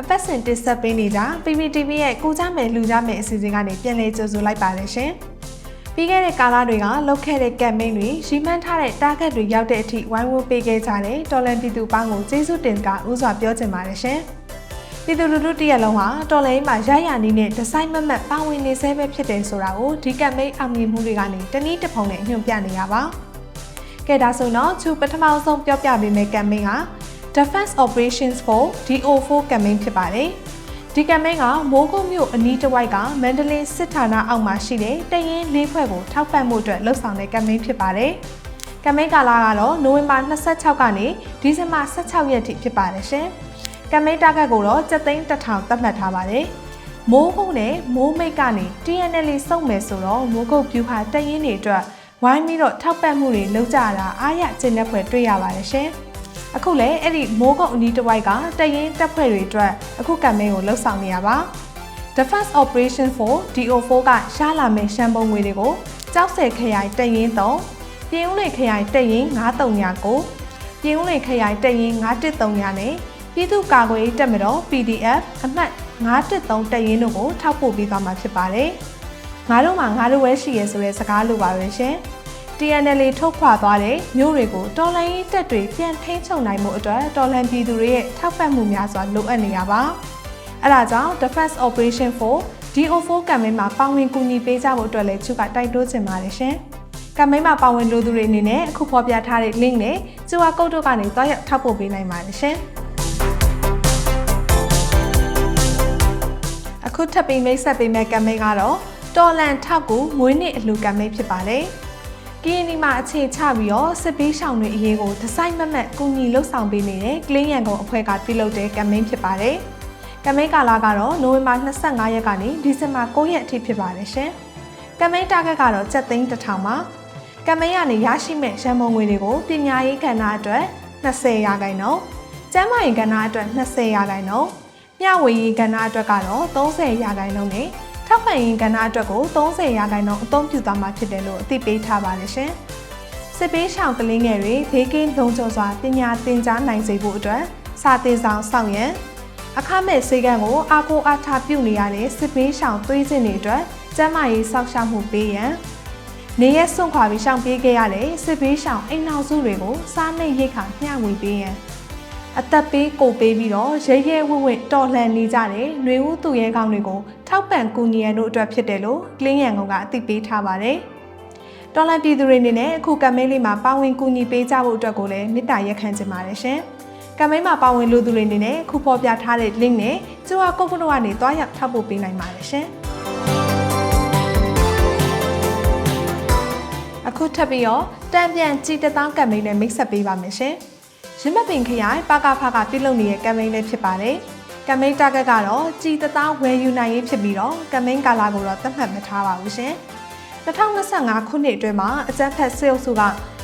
အပတ်စဉ်တင်ဆက်ပေးနေကြ PPTV ရဲ့ကူကြမယ်လူကြမယ်အစီအစဉ်ကနေပြန်လည်ကြိုဆိုလိုက်ပါတယ်ရှင်ပြီးခဲ့တဲ့ကာလတွေကလုပ်ခဲ့တဲ့ campaign တွေရီမှန်းထားတဲ့ target တွေရောက်တဲ့အထိဝိုင်းဝန်းပေးခဲ့ကြတဲ့တော်လန်ပြည်သူပေါင်းကိုကျေးဇူးတင်ကဥစွာပြောချင်ပါတယ်ရှင်ပြည်သူလူထုတရက်လုံးဟာတော်လိုင်းမှာရရနီးနဲ့ဒီဇိုင်းမမတ်ပါဝင်နေဆဲပဲဖြစ်တယ်ဆိုတာကိုဒီ campaign အောင်မြင်မှုတွေကနေတနည်းတစ်ဖုံနဲ့ညွှန်ပြနေရပါကဲဒါဆိုတော့သူပထမဆုံးပြောပြပေးမယ့် campaign က Defense Operations for DO4 campaign ဖြစ်ပါတယ်။ဒီ campaign ကမိုးကုတ်မြို့အနီးတစ်ဝိုက်ကမန္တလေးစစ်ဌာနအောက်မှာရှိတဲ့တရင်လေးဖွဲ့ကိုထောက်ပံ့မှုအတွက်လှုပ်ဆောင်တဲ့ campaign ဖြစ်ပါတယ်။ campaign ကာလကတော့နိုဝင်ဘာ26ကနေဒီဇင်ဘာ16ရက်ထိဖြစ်ပါတယ်ရှင်။ campaign target ကိုတော့7သိန်း1000သတ်မှတ်ထားပါတယ်။မိုးကုတ်နဲ့မိုးမိတ်ကနေ TNL စုံမယ်ဆိုတော့မိုးကုတ်ပြူဟာတရင်တွေအတွက်ဝိုင်းပြီးတော့ထောက်ပံ့မှုတွေလုပ်ကြတာအားရကျင့်တဲ့ဖွဲ့တွေ့ရပါတယ်ရှင်။ အခုလည်းအဲ့ဒီမိုးကုတ်အနီးတစ်ဝိုက်ကတရင်တပ်ဖွဲ့တွေအတွက်အခုကမ်ပိန်းကိုလှုပ်ဆောင်နေရပါ Defense Operation for DO4 ကရှားလာမယ့်ရှမ်းပုံငွေတွေကိုကြောက်စဲခရိုင်တရင်3ပြည်ဦးလေခရိုင်တရင်939ပြည်ဦးလေခရိုင်တရင်913နဲ့ပြည်သူ့ကာကွယ်ရေးတပ်မတော် PDF အမှတ်913တရင်တို့ကိုထောက်ပို့ပေးသွားမှာဖြစ်ပါတယ်။ငါတို့မှာငါတို့ဝဲရှိရဲဆိုတဲ့စကားလိုပါပဲရှင်။ TNL ထုတ်ခွာသွားတဲ့မြို့တွေကိုတော်လှန်ရေးတပ်တွေပြန်ထိန်းချုပ်နိုင်မှုအတွက်တော်လှန်ပြည်သူတွေရဲ့ထောက်ပံ့မှုများစွာလိုအပ်နေရပါ။အဲဒါကြောင့် Defense Operation for DO4 ကမ်ပိန်းမှာပါဝင်ကူညီပေးကြဖို့အတွက်လည်းသူကတိုက်တွန်းချင်ပါတယ်ရှင်။ကမ်ပိန်းမှာပါဝင်လိုသူတွေအနေနဲ့အခုဖော်ပြထားတဲ့ link နဲ့ကျူအာကုတ်တို့ကနေတွားရောက်ထောက်ပို့ပေးနိုင်ပါတယ်ရှင်။အခုထပ်ပြီးမိတ်ဆက်ပေးမယ့်ကမ်ပိန်းကတော့တော်လန်ထောက်ကူမွေးနေ့အလှူကမ်ပိန်းဖြစ်ပါတယ်။ ကင်းဒီမှာအခြေချပြီးတော့စစ်ပေးရှောင်တွေအရေးကိုဒီဇိုင်းမမတ်ကူညီလှုပ်ဆောင်ပေးနေတဲ့ကလင်းရန်ကုန်အဖွဲ့ကပြုလုပ်တဲ့ကမ်ပိန်းဖြစ်ပါတယ်။ကမ်ပိန်းကာလကတော့နိုဝင်ဘာ25ရက်ကနေဒီဇင်ဘာ9ရက်အထိဖြစ်ပါတယ်ရှင်။ကမ်ပိန်းတာဂက်ကတော့7သိန်း1000ပါ။ကမ်ပိန်းကနေရရှိမဲ့ရန်ပုံငွေတွေကိုပညာရေးကဏ္ဍအတွက်20ရာခိုင်နှုန်း၊ကျန်းမာရေးကဏ္ဍအတွက်20ရာခိုင်နှုန်း၊မျှဝေရေးကဏ္ဍအတွက်ကတော့30ရာခိုင်နှုန်းနဲ့ ထောက်ပံ့ရေးကဏ္ဍအတွက်ကို30ရာခိုင်နှုန်းအသုံးပြုသွားမှာဖြစ်တယ်လို့အသိပေးထားပါတယ်ရှင်။စစ်ပေးရှောင်ကလေးငယ်တွေဘေးကင်းလုံခြုံစွာပညာသင်ကြားနိုင်စေဖို့အတွက်စာသင်ဆောင်ဆောင်ရန်အခမဲ့ဆေးကန်းကိုအားကိုးအားထားပြုနေရတဲ့စစ်ပေးရှောင်သွေးစစ်တွေအတွက်ကျန်းမာရေးစောင့်ရှောက်မှုပေးရန်နေရက်စွန့်ခွာပြီးရှောင်ပြေးခဲ့ရတဲ့စစ်ပေးရှောင်အိမ်နောက်စုတွေကိုစားနှိပ်ရိတ်ခါမျှဝေပေးရန် အသက်ပေးကိုပေးပြီးတော့ရဲရဲဝင့်ဝင့်တော်လှန်နေကြတဲ့ຫນွေဦးသူရဲကောင်းတွေကိုထောက်ပံ့ကူညီရန်တို့အတွက်ဖြစ်တယ်လို့ကလင်းရန်ကုန်ကအသိပေးထားပါတယ်။တော်လှန်ပြည်သူတွေအနေနဲ့အခုကမ်ပိန်းလေးမှာပါဝင်ကူညီပေးကြဖို့အတွက်ကိုလည်းမေတ္တာရက်ခံချင်ပါတယ်ရှင်။ကမ်ပိန်းမှာပါဝင်လို့သူတွေအနေနဲ့ခုဖော်ပြထားတဲ့ link နဲ့ကျိုးအကုတ်ကုတ်ကနေတွားရောက်ထောက်ပို့ပေးနိုင်ပါတယ်ရှင်။အခုထပ်ပြီးတော့တံပြန်ကြည်တသောင်းကမ်ပိန်းနဲ့မိတ်ဆက်ပေးပါမယ်ရှင်။ ရင်းမပင်ခရိုင်ပါကဖကပြုလုပ်နေတဲ့ကမ်ပိန်းလေးဖြစ်ပါတယ်။ကမ်ပိန်းတာဂက်ကတော့ကြည်တသားဝယ်ယူနိုင်ရေးဖြစ်ပြီးတော့ကမ်ပိန်းကာလာကိုတော့သတ်မှတ်မထားပါဘူးရှင်။2025ခုနှစ်အတွင်းမှာအကြမ်းဖက်စစ်အုပ်စုက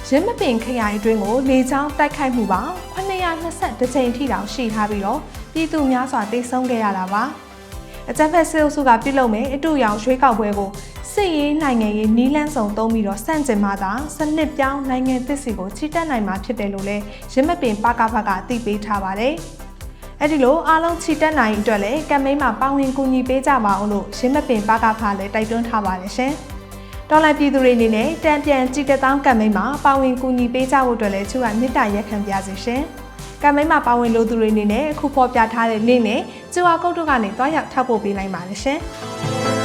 ရင်းမပင်ခရိုင်အတွင်းကိုလေကြောင်းတိုက်ခိုက်မှုပေါင်း920ကြိမ်ထိတောင်ရှိထားပြီးတော့ပြည်သူများစွာတိတ်ဆုံးခဲ့ရတာပါ။အကြမ်းဖက်စစ်အုပ်စုကပြုလုပ်မဲ့အတူရောင်ရွှေးကောက်ပွဲကို စစ်ရေးနိုင်ငံရေးနီးလန်းဆောင်သုံးပြီးတော့စန့်ကျင်မှသာစနစ်ပြောင်းနိုင်ငံသစ်စီကိုချီတက်နိုင်မှာဖြစ်တယ်လို့လည်းရင်းမပင်ပကဖကအသိပေးထားပါတယ်။အဲ့ဒီလိုအားလုံးချီတက်နိုင်အတွက်လည်းကမ်ပိန်းမှာပါဝင်ကူညီပေးကြပါအောင်လို့ရင်းမပင်ပကဖလည်းတိုက်တွန်းထားပါတယ်ရှင်။တော်လိုင်းပြည်သူတွေအနေနဲ့တန်ပြန်ကြည်တက်တောင်းကမ်ပိန်းမှာပါဝင်ကူညီပေးကြဖို့အတွက်လည်းသူကမေတ္တာရက်ခံပြစီရှင်။ကမ်ပိန်းမှာပါဝင်လို့သူတွေအနေနဲ့အခုဖော်ပြထားတဲ့ link နဲ့ကျူအာကုတ်တို့ကနေတွားရောက်ထောက်ပို့ပေးနိုင်ပါတယ်ရှင်။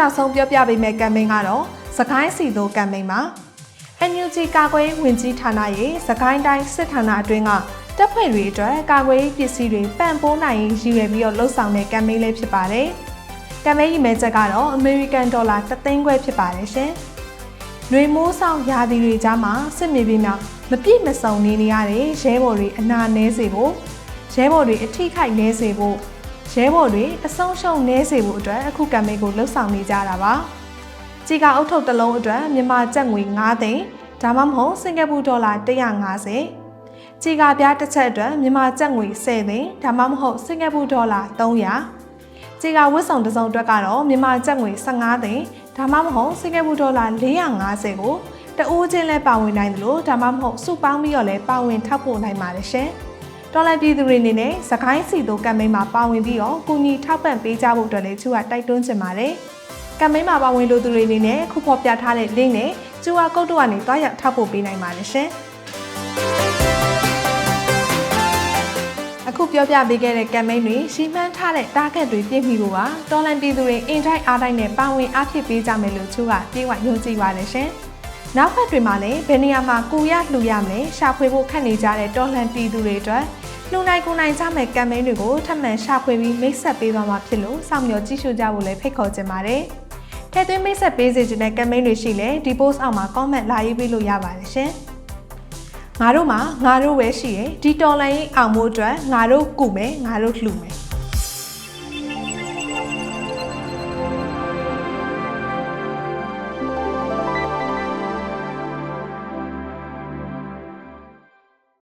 နောက်ဆုံးပြောပြပေးမယ့်ကမ်ပိန်းကတော့စကိုင်းစီတိုကမ်ပိန်းပါ NUG ကာကွယ်ဝင်ကြီးဌာနရဲ့စကိုင်းတိုင်းစစ်ဌာနအတွင်းကတပ်ဖွဲ့တွေအတွက်ကာကွယ်ရေးပစ္စည်းတွေပံ့ပိုးနိုင်ရည်ရွယ်ပြီးတော့လှုပ်ဆောင်တဲ့ကမ်ပိန်းလေးဖြစ်ပါတယ်။ကမ်ပိန်းရည်မဲချက်ကတော့ American Dollar 3သိန်းခွဲဖြစ်ပါတယ်ရှင်။ຫນွေမိုးဆောင်ရာသီတွေကြားမှာစစ်မြေပြင်မှာမပြည့်မစုံနေနေရတဲ့ရဲဘော်တွေအနာနဲစေဖို့ရဲဘော်တွေအထိခိုက်နဲစေဖို့ ရဲဘော်တွေအဆုံးရှုံးနဲစေဖို့အတွက်အခုကမ်ပိန်းကိုလှုပ်ဆောင်နေကြတာပါ။ကြေကအုတ်ထုတ်တစ်လုံးအတွက်မြန်မာကျပ်ငွေ9သိန်းဒါမှမဟုတ်စင်ကာပူဒေါ်လာ150ကြေကပြားတစ်ချက်အတွက်မြန်မာကျပ်ငွေ10သိန်းဒါမှမဟုတ်စင်ကာပူဒေါ်လာ300ကြေကဝတ်ဆောင်တစ်စုံအတွက်ကတော့မြန်မာကျပ်ငွေ15သိန်းဒါမှမဟုတ်စင်ကာပူဒေါ်လာ450ကိုတအိုးချင်းလဲပါဝင်နိုင်တယ်လို့ဒါမှမဟုတ်စုပေါင်းပြီးတော့လဲပါဝင်ထောက်ပို့နိုင်ပါတယ်ရှင်။ တော်လန်ပြည်သူတွေအနေနဲ့စကိုင်းစီတို့ကမ်ပိန်းမှာပါဝင်ပြီးတော့ကူညီထောက်ပံ့ပေးကြဖို့အတွက်လည်းသူကတိုက်တွန်းချင်ပါတယ်။ကမ်ပိန်းမှာပါဝင်လို့သူတွေအနေနဲ့ခုဖော်ပြထားတဲ့ link နဲ့ကျူအာကုတ်တို့ကနေတွားရောက်ထောက်ပို့ပေးနိုင်ပါတယ်ရှင်။အခုပြောပြပေးခဲ့တဲ့ကမ်ပိန်းတွေရှီမှန်းထားတဲ့ target တွေပြည့်မီဖို့ပါတော်လန်ပြည်သူတွေအင်တိုင်းအားတိုင်းနဲ့ပါဝင်အားဖြစ်ပေးကြမယ်လို့သူကပြေဝယုံကြည်ပါတယ်ရှင်။ နောက်ဖက်တွေမှာလည်းဘယ်နေရာမှာကိုရလှူရမလဲရှာဖွေဖို့ခက်နေကြတဲ့တော်လှန်ပြည်သူတွေအတွက်လှူနိုင်ကိုနိုင်ကြမဲ့ကမ်ပိန်းတွေကိုထပ်မံရှာဖွေပြီးမိတ်ဆက်ပေးသွားမှာဖြစ်လို့စောင့်မျှော်ကြည့်ရှုကြဖို့လည်းဖိတ်ခေါ်ချင်ပါတယ်။ထည့်သွင်းမိတ်ဆက်ပေးစေချင်တဲ့ကမ်ပိန်းတွေရှိလဲဒီ post အောက်မှာ comment လာရေးပေးလို့ရပါတယ်ရှင်။ငါတို့မှာငါတို့ပဲရှိရယ်ဒီတော်လိုင်းအောင်မှုအတွက်ငါတို့ကုမယ်ငါတို့လှူမယ်